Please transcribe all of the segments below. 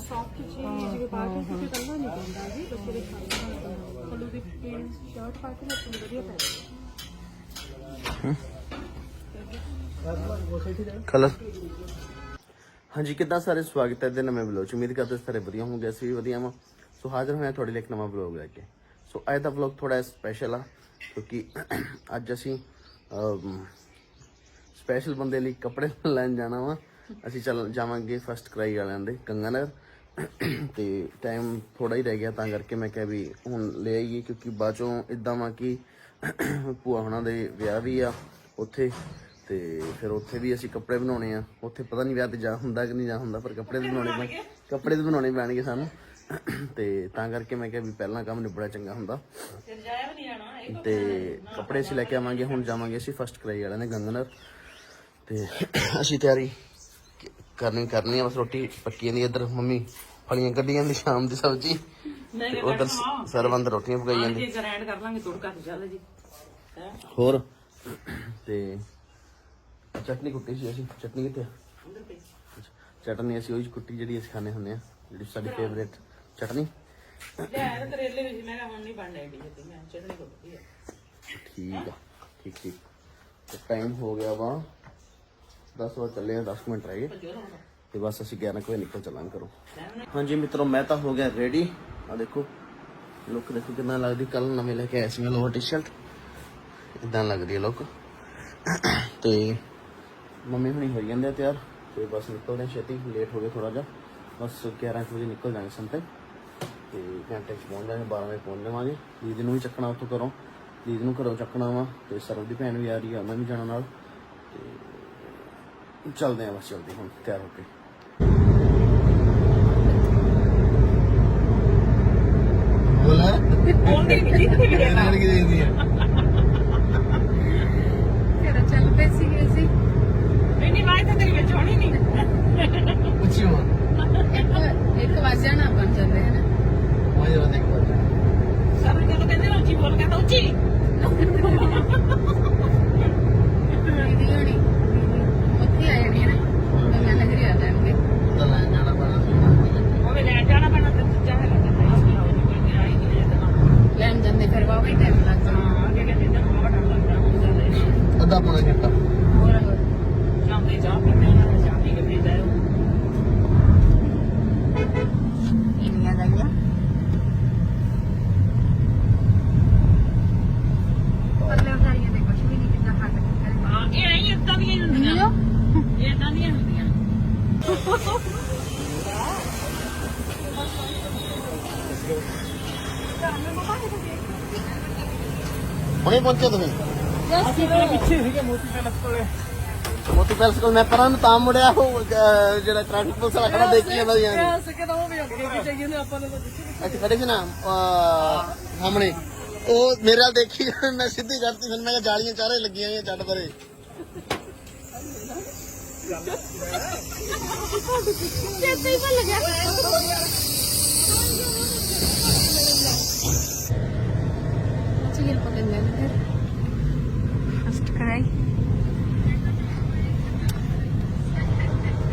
Soft ਜੀ ਜਿਵੇਂ ਪਾ ਕੇ ਕਿਤੇ ਕੰਨਾ ਨਹੀਂ ਪੈਂਦਾ ਜੀ ਬੱਚੇ ਦੇ ਖਾਣੇ ਦਾ ਕਲੂ ਦੀ ਪੀਣ ਸ਼ਰਟ ਪਾ ਕੇ ਨਾ ਤੁਹਾਨੂੰ ਵਧੀਆ ਪੈਂਦਾ ਕਲਰ ਹਾਂਜੀ ਕਿੱਦਾਂ ਸਾਰੇ ਸਵਾਗਤ ਹੈ ਦੇ ਨਵੇਂ ਵਲੌਗ ਚ? ਉਮੀਦ ਕਰਦੇ ਸਾਰੇ ਵਧੀਆ ਹੋਵੋਗੇ ਅਸੀਂ ਵੀ ਵਧੀਆ ਹਾਂ ਸੋ ਹਾਜ਼ਰ ਹੋਏ ਹਾਂ ਤੁਹਾਡੇ ਲਈ ਇੱਕ ਨਵਾਂ ਵਲੌਗ ਲੈ ਕੇ। ਸੋ ਅੱਜ ਦਾ ਵਲੌਗ ਥੋੜਾ ਸਪੈਸ਼ਲ ਆ ਕਿਉਂਕਿ ਅੱਜ ਅਸੀਂ ਸਪੈਸ਼ਲ ਬੰਦੇ ਲਈ ਕੱਪੜੇ ਲੈਣ ਜਾਣਾ ਵਾ। ਅਸੀਂ ਚੱਲ ਜਾਵਾਂਗੇ ਫਸਟ ਕਰਾਈ ਵਾਲਿਆਂ ਦੇ ਗੰਗਾਨਗਰ। ਤੇ ਟਾਈਮ ਥੋੜਾ ਹੀ ਰਹਿ ਗਿਆ, ਤਾਂ ਕਰਕੇ ਮੈਂ ਕਿਹਾ ਵੀ ਹੁਣ ਲੈ ਆਈਏ ਕਿਉਂਕਿ ਬਾਅਦ 'ਚੋਂ ਇਦਾਂ ਵਾ ਕਿ ਭੂਆ ਹੁਣਾਂ ਦੇ ਵਿਆਹ ਵੀ ਆ ਉੱਥੇ ਤੇ ਫਿਰ ਉੱਥੇ ਵੀ ਅਸੀਂ ਕੱਪੜੇ ਬਣਾਉਣੇ ਆ। ਉੱਥੇ ਪਤਾ ਨਹੀਂ ਵਿਆਹ ਤੇ ਜਾ ਹੁੰਦਾ ਕਿ ਨਹੀਂ ਜਾ ਹੁੰਦਾ, ਪਰ ਕੱਪੜੇ ਤਾਂ ਬਣਾਉਣੇ ਪੈਣ ਕੱਪੜੇ ਤਾਂ ਬਣਾਉਣੇ ਪੈਣਗੇ ਸਾਨੂੰ। ਤੇ ਤਾਂ ਕਰਕੇ ਮੈਂ ਕਿਹਾ ਵੀ ਪਹਿਲਾਂ ਕੰਮ ਨਿਬੜਾ ਚੰਗਾ ਹੁੰਦਾ। ਤੇ ਕੱਪੜੇ ਅਸੀਂ ਲੈ ਕੇ ਆਵਾਂਗੇ, ਹੁਣ ਜਾਵਾਂਗੇ ਅਸੀਂ ਫਸਟ ਕਰਾਈ ਵਾਲਿਆਂ ਨੇ ਗੰਗਨਰ। ਤੇ ਅਸੀਂ ਤਿਆਰੀ ਕਰਨੀ ਕਰਨੀ ਆ ਬਸ ਰੋਟੀ ਪੱਕੀ ਜਾਂਦੀ ਇੱਧਰ ਮੰਮੀ ਫਲੀਆਂ ਕੱਢੀਆਂ ਦੀ ਸ਼ਾਮ ਦੀ ਸਬਜ਼ੀ। ਤੇ ਉਧਰ ਸਰਵੰਦ ਰੋਟੀਆਂ ਪਕਾਈ ਜਾਂਦੀ ਇਹ ਗ੍ਰੈਂਡ ਕਰ ਲਾਂਗੇ ਤੁੜਕਾ ਤੇ ਚੱਲ ਜੀ। ਹੋਰ? ਤੇ ਚਟਨੀ ਕੁੱਟੀ ਸੀ ਅਸੀਂ। ਚਟਨੀ ਕਿੱਥੇ ਆ? ਚਟਨੀ ਅਸੀਂ ਉਹੀ ਕੁੱਟੀ ਜਿਹੜੀ ਅਸੀਂ ਖਾਣੇ ਹੁੰਦੇ ਆ ਜਿਹੜੀ ਸਾਡੀ ਫੇਵਰੇਟ ਚਟਨੀ। ਲੈ ਕਰੇਲੇ ਵਿੱਚ ਮੈਂ ਹੁਣ ਨਹੀਂ ਮੈਂ ਠੀਕ ਆ ਠੀਕ ਠੀਕ। ਟਾਈਮ ਹੋ ਗਿਆ ਵਾ 10 ਵਜੇ ਚੱਲੇ ਆ 10 ਮਿੰਟ ਰਹਿ ਗਏ। ਤੇ ਬਸ ਅਸੀਂ 11 ਕੁ ਵਜੇ ਨਿਕਲ ਚੱਲਾਂਗੇ ਕਰੋ ਹਾਂਜੀ ਮਿੱਤਰੋ, ਮੈਂ ਤਾਂ ਹੋ ਗਿਆ ਰੈਡੀ ਆ ਦੇਖੋ ਲੁੱਕ ਦੇਖੋ ਕਿੰਨਾ ਲੱਗਦੀ। ਕੱਲ ਨਵੇਂ ਲੈ ਕੇ ਆਇਆ ਸੀ ਮੈਂ ਲੋਅਰ ਟੀ-ਸ਼ਰਟ ਇਦਾਂ ਲੱਗਦੀ ਹੈ ਲੁੱਕ ਤੇ ਮੰਮੀ ਹੁਣੀ ਹੋਈ ਜਾਂਦੇ ਆ ਤਿਆਰ। ਤੇ ਬਸ ਨਿਕਲਦੇ ਹਾਂ ਛੇਤੀ ਲੇਟ ਹੋ ਗਏ ਥੋੜਾ ਜਿਹਾ। ਬਸ 11 ਕੁ ਵਜੇ ਨਿਕਲ ਜਾਵਾਂਗੇ ਸੰਤੇ ਤੇ ਘੰਟੇ ਚ ਪਹੁੰਚ ਜਾਵਾਂਗੇ 12 ਵਜੇ ਪਹੁੰਚ ਜਾਵਾਂਗੇ। ਦੀਦੀ ਨੂੰ ਵੀ ਚੱਕਣਾ ਉੱਥੋਂ ਘਰੋਂ। ਦੀਦੀ ਨੂੰ ਘਰੋਂ ਚੱਕਣਾ ਵਾ। ਤੇ ਸਰਵ ਦੀ ਭੈਣ ਵੀ ਆ ਰਹੀ ਆ, ਉਹਨਾਂ ਵੀ ਜਾਣਾ ਨਾਲ। ਤੇ ਚੱਲਦੇ ਆ ਬਸ ਜਲਦੀ ਹੁਣ ਤਿਆਰ ਹੋ ਕੇ। ਬੋਲਾ ਜਿੱਥੇ ਵੀ ਇਹਨਾਂ ਨੇ ਕੀ ਦੇਦੀ ਹੈ ਫਿਰ ਚੱਲ ਪਏ ਸੀਗੇ ਅਸੀਂ। ਨਹੀਂ ਤਾਂ ਤੇਰੀ ਵਿੱਚ ਹੋਣੀ ਨਹੀਂ ਪੁੱਛੀ ਹੋ ਇੱਕ ਇੱਕ ਵਜ ਜਾਣਾ ਬਣ ਜਾਂਦੇ ਹਨ? ਮੈਂ ਜਰਾ ਦੇਖ ਪਾ ਸਭ ਜਦੋਂ ਕਹਿੰਦੇ ਨਾ ਉੱਚੀ ਬੋਲ ਕਹਿੰਦਾ ਉੱਚੀ ਦੀਦੀ ਹੋਣੀ ਉੱਥੇ ਆ ਜਾਣੀ ਹੈ ਨਾ ਮੈਂ ਨਗਰੀ ਆ ਜਾਣਗੇ ਤਾਂ ਲੈ ਜਾਣਾ ਪੈਣਾ ਸੀ ਉਹਨੇ ਲੈ ਜਾਣਾ ਪੈਣਾ ਤੇ ਚਾਹੇ ਲੱਗਦਾ ਨਹੀਂ ਕੋਈ ਨਹੀਂ ਆਈ ਨਹੀਂ ਜਾਂਦਾ ਲੈਣ ਜਾਂਦੇ ਫਿਰ ਵਾਵਾ ਹੀ ਟਾਈਮ ਲੱਗ ਜਾਣਾ ਹਾਂ ਕਿ ਕਹਿੰਦੇ ਤਾਂ ਬੜਾ ਡਰ ਲੱਗਦਾ ਹੁੰਦਾ ਹੈ ਅੱਧਾ ਪੌਣਾ ਘੰਟਾ ਹੋਰ ਸ਼ਾਮ ਦੇ ਚਾਹ ਪੀਂਦੇ ਉਹਨਾਂ ਨੇ ਚਾਹ ਪੀ ਕੇ ਫਿਰ ਜਾਓ ਇੰਨੀਆਂ ਗਈਆਂ ਪੱਲੇ ਉਠਾਈਏ ਤੇ ਕੁਝ ਵੀ ਨਹੀਂ ਕਿੰਨਾ ਹੱਟ ਕੇ ਹਾਂ ਇਹ ਐਂ ਇਦਾਂ ਦੀਆਂ ਹੀ ਹੁੰਦੀਆਂ ਇਹ ਇਦਾਂ ਦੀਆਂ ਹੁੰਦੀਆਂ ਹੁਣੇ ਪਹੁੰਚੇ ਤੁਸੀਂ? ਅਸੀਂ ਤੇ ਪਿੱਛੇ ਸੀਗੇ ਮੋਤੀ ਪੈਲਸ ਕੋਲੇ। ਮੋਤੀ ਪੈਲਸ ਕੋਲ ਮੈਂ ਪਰਾਂ ਨੂੰ ਤਾਂ ਮੁੜਿਆ ਉਹ ਅਹ, ਜਿਹੜਾ ਟ੍ਰੈਫਿਕ ਪੁਲਿਸ ਵਾਲਾ ਖੜਾ ਦੇਖੀ ਜਾਂਦਾ ਯਾਰ ਸਕੇ ਤਾਂ ਉਹ ਵੀ ਅੱਗੇ ਵੀ ਚਾਹੀਏ ਨੇ ਆਪਾਂ ਨੂੰ ਇੱਥੇ ਖੜੇ ਸੀ ਨਾ ਅਹ, ਸਾਹਮਣੇ। ਉਹ ਮੇਰੇ ਵੱਲ ਦੇਖੀ ਜਾਣ, ਮੈਂ ਸਿੱਧੀ ਕਰਤੀ ਫਿਰ ਮੈਂ ਕਿਹਾ ਜਾਲੀਆਂ ਚਾਰੇ ਲੱਗੀਆਂ ਹੋਈਆਂ ਛੱਡ ਪਰੇ। ਚੇਤੇ ਹੀ ਭੁੱਲ ਗਿਆ ਚੀਰ ਪਕੜਨੇ ਨੇ ਫਿਰ ਫਸਟ ਕਰਾਈ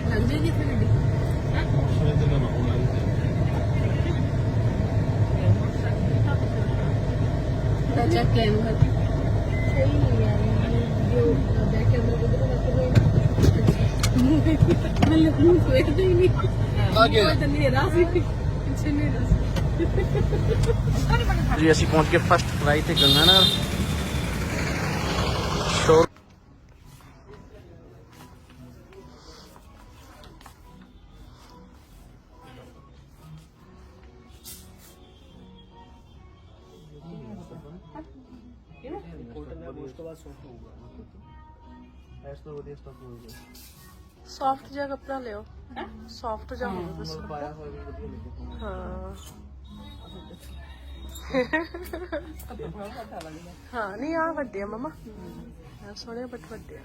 ਲੱਗ ਜਾਏਗੀ ਫਿਰ ਗੱਡੀ ਦਾ ਚੱਕ ਕੇ ਆਉਂਗਾ ਸਹੀ ਨਹੀਂ ਯਾਰ ਜੋ ਬੈਕ ਕੈਮਰਾ ਕਿਧਰ ਰੱਖ ਰਹੇ ਮੈਂ ਨੂੰ ਵੇਖਦੇ ਹੀ ਨਹੀਂ ਆ ਗਿਆ ਤਾਂ ਨਹੀਂ ਰਾਸੀ ਪਿੱਛੇ ਨਹੀਂ ਰਾਸੀ ਜੀ ਅਸੀਂ ਪਹੁੰਚ ਗਏ ਫਸਟ ਟਰਾਈ ਤੇ ਗੰਗਾਨਗਰ ਸ਼ੋਰ ਇਸ ਤੋਂ ਵਧੀਆ ਸਟਾਕ ਹੋਊਗਾ ਸੌਫਟ ਜਿਹਾ ਕੱਪੜਾ ਲਿਓ। ਸੌਫਟ ਜਿਹਾ ਹੋਵੇ ਬਸ ਪਾਇਆ ਹੋਇਆ ਵੀ ਵਧੀਆ ਲੱਗੇਗਾ ਹਾਂ। ਹਾਂ ਨਹੀਂ ਆ ਵੱਡੇ ਆ ਮਮਾ। ਸੋਹਣੇ ਬਟ ਵੱਡੇ ਆ।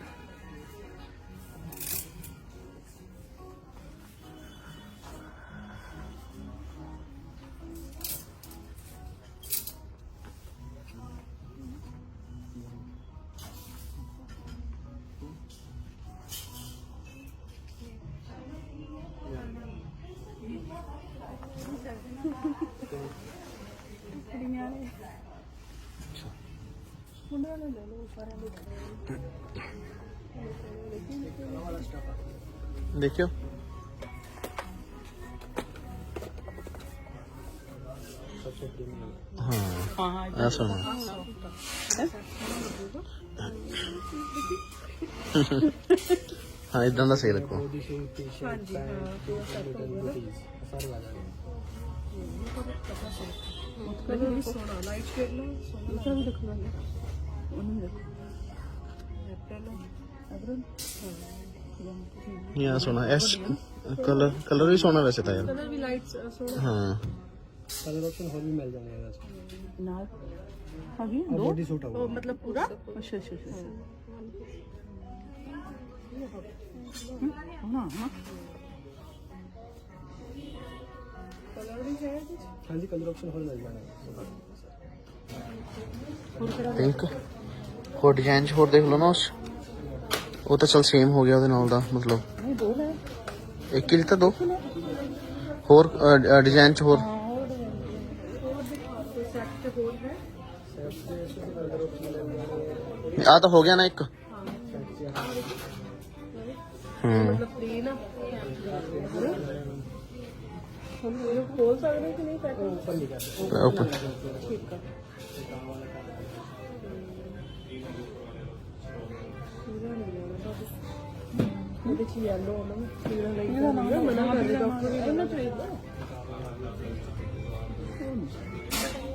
ਦੇਖਿਓ ਹਾਂ ਹਾਂ ਆ ਸੁਣੋ ਹਾਂ ਇਦਾਂ ਦਾ ਸਹੀ ਲੱਗੋ ਹਾਂਜੀ ਹਾਂ ਉਹਨੂੰ ਦੇਖੋ ਐਪਲ ਅਗਰ ਯਾ ਸੋਹਣਾ ਐਸ ਕਲਰ ਕਲਰ ਵੀ ਸੋਹਣਾ ਵੈਸੇ ਤਾਂ ਯਾਰ। ਕਲਰ ਵੀ ਲਾਈਟ ਸੋਹਣਾ। ਹਾਂ। ਕਲਰ ਆਪਸ਼ਨ ਹੋਰ ਵੀ ਮਿਲ ਜਾਣੇ ਇਹਦੇ ਵਿੱਚ ਨਾਲ? ਆ ਬੋਡੀ ਸੂਟ ਆਊਗਾ। ਉਹ ਮਤਲਬ ਪੂਰਾ? ਅੱਛਾ ਅੱਛਾ ਅੱਛਾ। ਹਾਂ। ਹਾਂ ਕਲਰ ਵੀ ਹੈ। ਹਾਂਜੀ ਕਲਰ ਆਪਸ਼ਨ ਹੋਰ ਮਿਲ ਜਾਣੇ ਪਿੰਕ ਹੋਰ ਡਿਜ਼ਾਈਨ ਚ ਹੋਰ ਦੇਖ ਲਓ ਨਾ ਉਸ। ਉਹ ਤਾਂ ਚਲ ਸੇਮ ਹੋ ਗਿਆ ਉਹਦੇ ਨਾਲ ਦਾ ਮਤਲਬ। ਨਹੀਂ ਦੋ ਲੈ ਇੱਕ ਹੀ ਲਿੱਤਾ ਦੋ? ਹੋਰ ਡਿਜ਼ਾਈਨ ਚ ਹੋਰ। ਹੋਰ ਦਿਖਾ ਦਿਓ ਸੈੱਟ ਤੇ ਹੋਰ ਹੈ। ਆ ਤਾਂ ਹੋ ਗਿਆ ਨਾ ਇੱਕ। ਹੂੰ ਮਤਲਬ ਪਲੇਨ ਆ ਹਮ ਇਹ ਖੋਲ ਸਕਦੇ ਕਿ ਨਹੀਂ ਸੈੱਟ ਉੱਪਰ ਠੀਕ ਆ। ਉਹਦੇ ਚ ਯੈਲੋ ਉਹਨਾਂ ਨੂੰ ਪੂਰਾ ਲਈ ਜਾਣਾ ਮਨਾ ਕਰ ਦੇ ਡਾਕਟਰ ਨੇ ਨਾ ਚਾਹੀਦਾ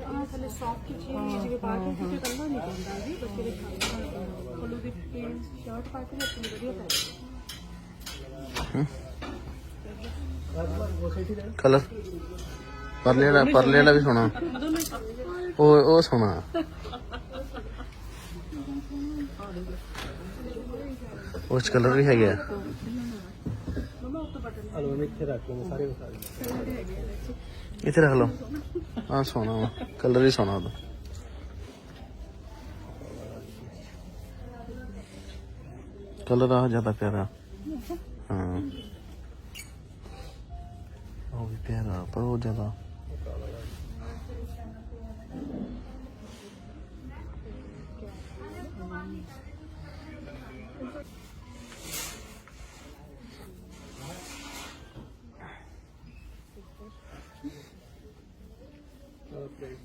ਆ ਥਲੇ ਸੌਫਟ ਚੀਜ਼ ਜਿਵੇਂ ਪਾ ਕੇ ਕਿਤੇ ਕੰਨਾ ਨਹੀਂ ਪੈਂਦਾ ਜੀ ਬੱਚੇ ਦੇ ਖਾਣ ਕੋਲੂ ਦੀ ਪੇਨ ਸ਼ਰਟ ਪਾ ਕੇ ਆਪਣੀ ਵਧੀਆ ਪੈ ਕਲਰ? ਪਰਲੇ ਵਾਲਾ ਪਰਲੇ ਵਾਲਾ ਵੀ ਸੋਹਣਾ। ਉਹ ਉਹ ਸੋਹਣਾ। ਉਸ ਕਲਰ ਵੀ ਹੈਗਾ ਹਲੋ ਇੱਥੇ ਰੱਖ ਲਓ। ਆ ਸੋਹਣਾ ਵਾ ਕਲਰ ਵੀ ਸੋਹਣਾ ਉਹਦਾ। ਕਲਰ ਆ ਜ਼ਿਆਦਾ ਪਿਆਰਾ। ਹਾਂ। ਉਹ ਵੀ ਪਿਆਰਾ, ਪਰ ਉਹ ਜ਼ਿਆਦਾ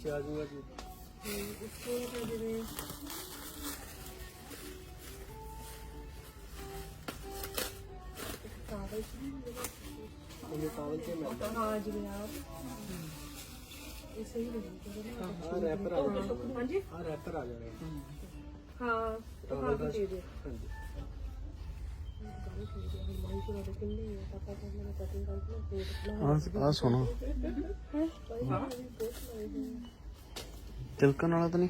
ਓਕੇ ਚਾਹ ਜੂਗਾ ਜੀ। ਇਹ ਟਾਵਲ ਤੇ ਮਿਲਦਾ। ਹਾਂ ਜਿਵੇਂ ਆ। ਸਹੀ ਲੱਗਦਾ। ਆ ਰੈਪਰ ਆ ਜਾਣਾ। ਹਾਂਜੀ? ਆ ਰੈਪਰ ਆ ਜਾਣਾ। ਹਾਂ ਟਾਵਲ ਹਾਂ ਦਾ ਦੇ ਦੇ ਹਾਂਜੀ। ਆ ਆ ਸੋਹਣਾ ਤਿਲਕਣ ਵਾਲਾ ਤਾਂ ਨਹੀਂ?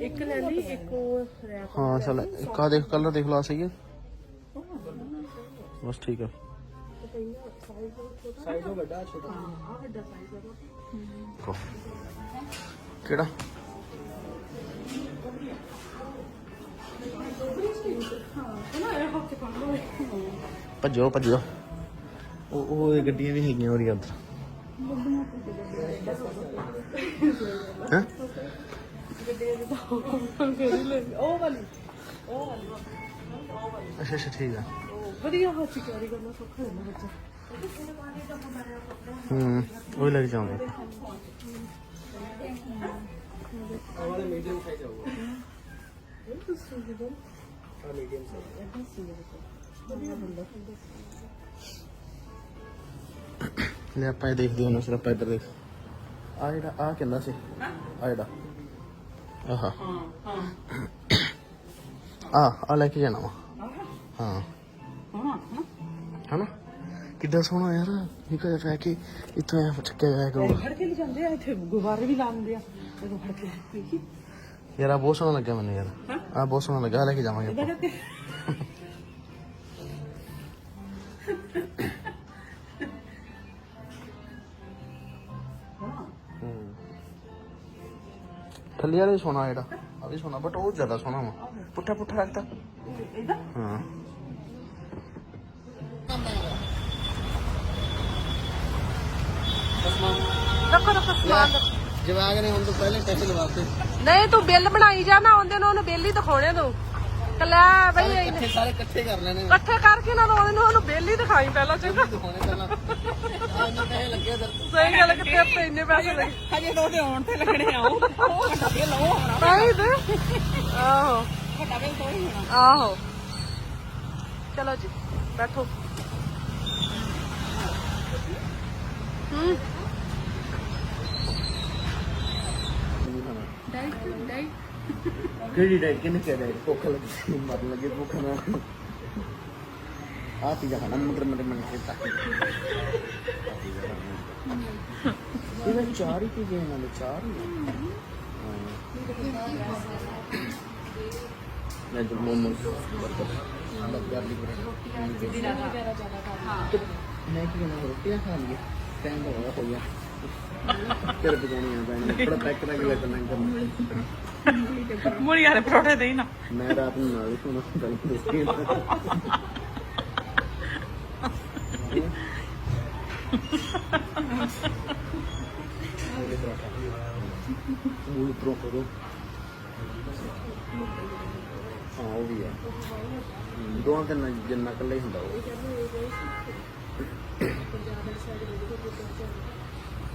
ਇੱਕ ਲੈ ਲਈ ਇੱਕ ਉਹ ਰੈਪ ਹਾਂ ਚਲ ਇੱਕ ਆ ਦੇਖ ਕਲਰ ਦੇਖ ਲਾ ਸਹੀ ਹੈ? ਬਸ ਠੀਕ ਹੈ। ਸਾਈਜ਼ ਉਹ ਵੱਡਾ ਛੋਟਾ। ਆ ਵੱਡਾ ਸਾਈਜ਼ ਹੈ। ਕਿਹੜਾ? ਨਾ ਭੱਜੋ ਭੱਜੋ। ਉਹ ਉਹ ਇਹ ਗੱਡੀਆਂ ਵੀ ਹੈਗੀਆਂ ਉਹਦੀ ਅੰਦਰ ਹਾਂ? ਹੀ ਲੈ ਉਹ ਵਾਲੀ। ਉਹ ਵਾਲੀ। ਅੱਛਾ ਅੱਛਾ ਠੀਕ ਆ। ਵਧੀਆ ਹੱਥ ਕੈਰੀ ਕਰਨਾ ਸੌਖਾ ਹੁੰਦਾ ਬੱਚਾ। ਹੂੰ ਉਹ ਹੀ। ਲੱਗ ਜਾਉਂਗੇ ਆ ਵਾਲਾ ਮੀਡੀਅਮ ਸਾਈਜ਼ ਆਊਗਾ ਆ ਮੀਡੀਅਮ ਸਾਈਜ਼ ਲੈ ਆਪਾਂ ਇਹ ਦੇਖਦੇ ਹਾਂ ਸਿਰ ਆਪਾਂ ਇੱਧਰ ਦੇਖ। ਆ ਜਿਹੜਾ ਆ ਕਹਿੰਦਾ ਸੀ? ਆ ਜਿਹੜਾ। ਆਹਾ। ਹਾਂ ਹਾਂ ਆ ਆ ਲੈ ਕੇ ਜਾਣਾ ਵਾ। ਹਾਂ। ਹਾਂ ਹਾਂ ਹਨਾ? ਕਿੱਦਾਂ ਸੋਹਣਾ ਯਾਰ। ਇਹ ਕਦੇ ਫੈ ਕੇ ਇੱਥੋਂ ਐ ਚੱਕਿਆ ਜਾਇਆ ਕਰੂਗਾ। ਫੜ ਕੇ ਲੈ ਜਾਂਦੇ ਆ ਇੱਥੇ ਗੁਬਾਰੇ ਵੀ ਲਾਉਂਦੇ ਆ। ਜਦੋਂ ਫੜ ਕੇ ਦੇਖੀ ਯਾਰ ਆ ਬਹੁਤ ਸੋਹਣਾ ਲੱਗਿਆ ਮੈਨੂੰ ਯਾਰ ਆ ਬਹੁਤ ਸੋਹਣਾ ਲੱਗਾ ਆਹ ਲੈ ਕੇ ਜਾਵਾਂਗੇ ਆਪਾਂ ਕਰਕੇ ਥੱਲੇ ਵਾਲਾ ਵੀ ਸੋਹਣਾ ਜਿਹੜਾ ਆ ਵੀ ਸੋਹਣਾ ਬਟ ਉਹ ਜ਼ਿਆਦਾ ਸੋਹਣਾ ਵਾ ਪੁੱਠਾ ਪੁੱਠਾ ਲੱਗਦਾ ਇਹਦਾ ਹਾਂ ਰੱਖੋ ਰੱਖੋ ਸਮਾਨ ਰੱਖੋ। ਜਵਾਗ ਨੇ ਹੁਣ ਨਹੀਂ ਤੂੰ ਬਿੱਲ ਬਣਾਈ ਜਾ ਨਾ ਆਉਂਦੇ ਨੂੰ ਉਹਨੂੰ ਬਿੱਲ ਹੀ ਦਿਖਾਉਣੇ ਤੂੰ। ਕੱਲਾ ਬਈ ਇਹਨੇ- ਸਾਰੇ ਇਕੱਠੇ ਕਰ ਲੈਣੇ ਇਕੱਠੇ ਕਰਕੇ ਨਾ ਆਉਂਦੇ ਨੂੰ ਉਹਨੂੰ ਬਿੱਲ ਹੀ ਦਿਖਾਈ ਪਹਿਲਾਂ ਚੰਗਾ। ਦਿਖਾਉਣੇ ਪਹਿਲਾਂ। ਇਹਨਾਂ ਪੈਸੇ ਲੱਗੇ ਦਰ ਸਹੀ ਗੱਲ ਕਿ ਤੇਰੇ ਤੇ ਇੰਨੇ ਪੈਸੇ ਲੱਗੇ ਹਜੇ ਤਾਂ ਉਹਦੇ ਆਉਣ ਤੇ ਲੱਗਣੇ ਆਉ ਉਹ ਵੱਡਾ ਬਿੱਲ ਉਹ ਹੋਣਾ ਨਹੀਂ ਤੇ ਆਹੋ। ਵੱਡਾ ਬਿੱਲ ਤੋਂ ਹੀ ਹੋਣਾ। ਆਹੋ। ਚਲੋ ਜੀ ਬੈਠੋ। ਹੂੰ। ਡਾਈਟ ਡਾਈਟ ਕਿਹੜੀ ਡਾਈਟ ਕਿੰਨੇ ਕਿਹਾ ਡਾਈਟ ਭੁੱਖ ਲੱਗੀ ਮਰਨ ਲੱਗੇ ਭੁੱਖ ਨਾਲ। ਆ ਪੀ ਜਾਣਾ ਮਗਰ ਮੇਰੇ ਮਨ ਕੇ ਤੱਕ ਇਹਦਾ ਚਾਰ ਹੀ ਪੀ ਗਏ ਨਾਲੇ ਚਾਰ ਹੀ ਹਾਂ। ਮੈਂ ਜੋ ਮੋਮੋਸ ਬਰਗਰ ਲੱਗਾ ਲਿਖ ਰਿਹਾ ਮੈਂ ਕੀ ਨਾ ਰੋਟੀਆਂ ਖਾ ਲਈਏ। ਟਾਈਮ ਤਾਂ ਹੋਇਆ ਹੋਇਆ ਤੇਰੇ ਬਜਾਣੀ ਆ ਬੈਣ ਥੋੜਾ ਪੈਕ ਕਰਾ ਕੇ ਲੈ ਕਰਨਾ? ਕਰਨਾ ਮੂਲੀ ਵਾਲੇ ਪਰੌਠੇ ਦੇਈ ਨਾ। ਮੈਂ ਰਾਤ ਨੂੰ ਨਾਲ ਹੀ ਸੁਣਾ ਗੱਲ ਦੱਸੀ ਮੂਲ ਪ੍ਰੋ ਕਰੋ ਹਾਂ ਉਹ ਵੀ ਹੈ ਦੋਵਾਂ ਤੇ ਜਿੰਨਾ ਇਕੱਲਾ ਹੀ ਹੁੰਦਾ ਉਹ।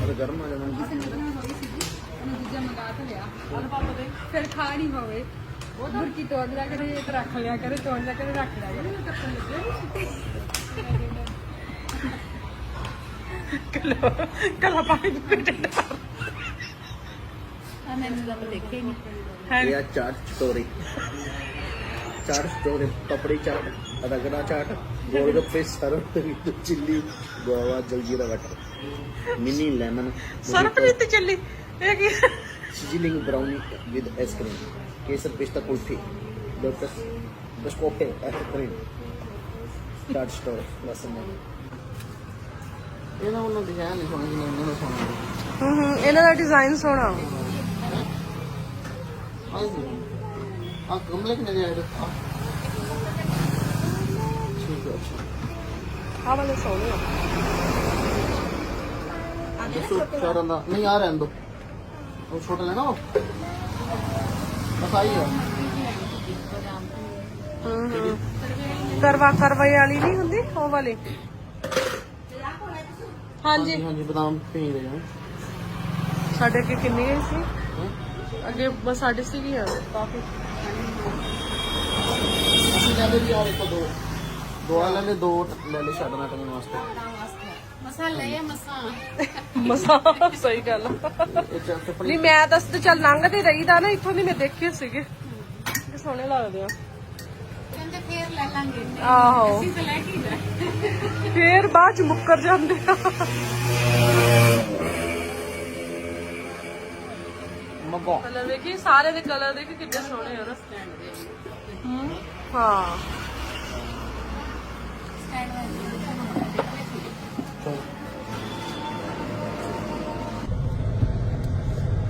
ਉਹ ਗਰਮ ਆ ਜਾਣਾ ਉਹਨੂੰ ਦੂਜਾ ਮੰਗਾ ਤਾਂ ਲਿਆ। ਫਿਰ ਖਾ ਨਹੀਂ ਹੋਵੇ। ਮੁਰਕੀ ਤੋੜ ਲਿਆ ਕਰੇ ਤੇ ਰੱਖ ਲਿਆ ਕਰੇ ਤੋੜ ਲਿਆ ਕਰੇ ਰੱਖ ਲਿਆ ਕਰੇ। ਕੱਪਣ ਲੱਗੇ ਕੱਲਾ ਪਾਣੀ ਦੇ ਪੇਟ ਆ ਮੈਨੂੰ ਤਾਂ ਦੇਖੇ ਹੀ ਨਹੀਂ। ਇਹ ਆ Chaat Story chaat chole papdi chaat ragda chaat golgappe Sarpreet chilli guava jaljeera water. Mini lemon Sarpreet chilli? ਇਹ ਕੀ? Sizzling brownie with ice cream kesar pista kulfi. Lotus bus ਕੋਕੇ ice cream chaat store ਬਸ ਮੈਂ ਇਹਨਾਂ ਉਹਨਾਂ ਦੇ ਜਾਨ ਨਹੀਂ ਹੋਣਾ ਇਹਨਾਂ ਨੂੰ ਸੋਣਾ ਹੂੰ ਹੂੰ ਇਹਨਾਂ ਦਾ ਡਿਜ਼ਾਈਨ ਸੋਹਣਾ। ਆਈ ਸੋਹਣੇ ਆ। ਕਰਵਾ ਕਰਵਾਈ ਵਾਲੀ ਨਹੀਂ ਹੁੰਦੀ ਉਹ ਵਾਲੀ? ਹਾਂਜੀ। ਸਾਡੇ ਅੱਗੇ ਕਿੰਨੀ ਸੀ? ਅੱਗੇ ਬਸ ਸਾਡੇ ਸੀਗੀ ਆ ਕਾਫੀ। ਅਸੀਂ ਕਹਿੰਦੇ ਵੀ ਯਾਰ ਇੱਕ ਦੋ। ਦੋ ਆ ਲੈ ਲੈ ਦੋ ਲੈ ਲੈ ਛੱਡਣਾ ਟੰਗਣ ਵਾਸਤੇ। ਮਸਾ ਸਹੀ ਗੱਲ ਆ। ਇਹ ਚ ਟੱਪਣੀ ਨਹੀਂ ਮੈਂ ਤਾਂ ਤੇ ਚੱਲ ਲੰਘਦੇ ਰਹੀਦਾ ਨਾ ਇੱਥੋਂ ਦੀ ਮੈਂ ਦੇਖੇ ਸੀਗੇ। ਕਿ ਸੋਹਣੇ ਲੱਗਦੇ ਆ। ਕਹਿੰਦੇ ਫੇਰ ਲੈ ਲਾਂਗੇ। ਆਹੋ। ਅਸੀਂ ਤਾਂ ਲੈ ਕੇ ਹੀ ਜਾਣਾ। ਫੇਰ ਬਾਅਦ ਚ ਮੁੱਕਰ ਜਾਂਦੇ ਆ। ਮਗੋ ਕਲਰ ਦੇਖੀ ਸਾਰੇ ਦੇ ਕਲਰ ਦੇਖੀ ਕਿੰਨੇ ਸੋਹਣੇ ਆ ਨਾ ਹੂੰ। ਹਾਂ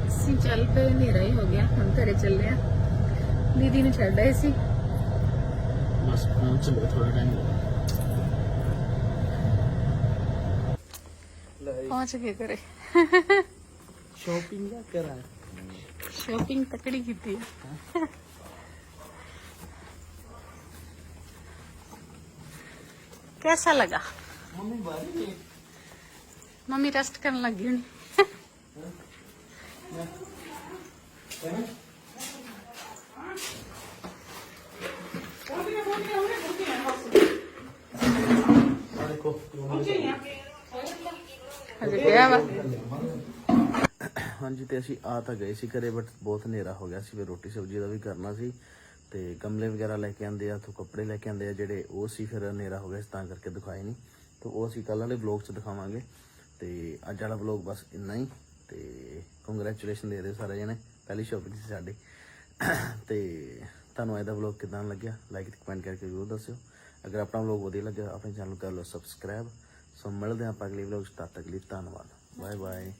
ਅਸੀਂ ਚੱਲ ਪਏ ਹਨੇਰਾ ਹੀ ਹੋ ਗਿਆ ਹੁਣ ਘਰੇ ਚੱਲੇ ਆ। ਦੀਦੀ ਨੂੰ ਛੱਡ ਆਏ ਸੀ। ਬਸ ਪਹੁੰਚ ਲੋ ਥੋੜਾ ਟਾਈਮ ਪਹੁੰਚ ਗਏ ਘਰੇ। ਸ਼ਾਪਿੰਗ ਦਾ ਕਰਾਂ ਸ਼ਾਪਿੰਗ ਤਕੜੀ ਕੀਤੀ ਆ कैसा लगा ਮੰਮੀ ਬਾਰੀ मम्मी रेस्ट करने लगी हुई ਆ ਦੇਖੋ हजे गया वा ਹਾਂਜੀ, ਤੇ ਅਸੀਂ ਆ ਤਾਂ ਗਏ ਸੀ ਘਰੇ ਬਟ ਬਹੁਤ ਹਨੇਰਾ ਹੋ ਗਿਆ ਸੀ, ਫਿਰ ਰੋਟੀ ਸਬਜ਼ੀ ਦਾ ਵੀ ਕਰਨਾ ਸੀ, ਤੇ ਗਮਲੇ ਵਗੈਰਾ ਲੈ ਕੇ ਆਂਦੇ ਆ ਤੋਂ ਕੱਪੜੇ ਲੈ ਕੇ ਆਂਦੇ ਆ, ਜਿਹੜੇ ਉਹ ਸੀ, ਫਿਰ ਹਨੇਰਾ ਹੋ ਗਿਆ ਸੀ, ਤਾਂ ਕਰਕੇ ਦਿਖਾਏ ਨਹੀਂ ਤੇ ਉਹ ਅਸੀਂ ਕੱਲ ਵਾਲੇ ਵਲੌਗ 'ਚ ਦਿਖਾਵਾਂਗੇ, ਤੇ ਅੱਜ ਵਾਲਾ ਵਲੌਗ ਬਸ ਇੰਨਾ ਹੀ, ਤੇ ਕੰਗ੍ਰੈਚੁਲੇਸ਼ਨ ਦੇ ਦਿਓ ਸਾਰੇ ਜਣੇ, ਪਹਿਲੀ ਸ਼ਾਪਿੰਗ ਸੀ ਸਾਡੀ। ਤੇ ਤੁਹਾਨੂੰ ਅੱਜ ਦਾ ਵਲੌਗ ਕਿਦਾਂ ਲੱਗਿਆ? ਲਾਈਕ ਤੇ ਕਮੈਂਟ ਕਰਕੇ ਜ਼ਰੂਰ ਦੱਸਿਓ। ਅਗਰ ਆਪਣਾ ਵਲੌਗ ਵਧੀਆ ਲੱਗਿਆ, ਆਪਣੇ ਚੈਨਲ ਕਰ ਲਓ ਸਬਸਕ੍ਰਾਈਬ ਸੋ ਮਿਲਦੇ ਹਾਂ ਆਪਾਂ ਅਗਲੇ ਵਲੌਗ 'ਚ, ਤਦ ਤੱਕ ਲਈ ਧੰਨਵਾਦ। Bye bye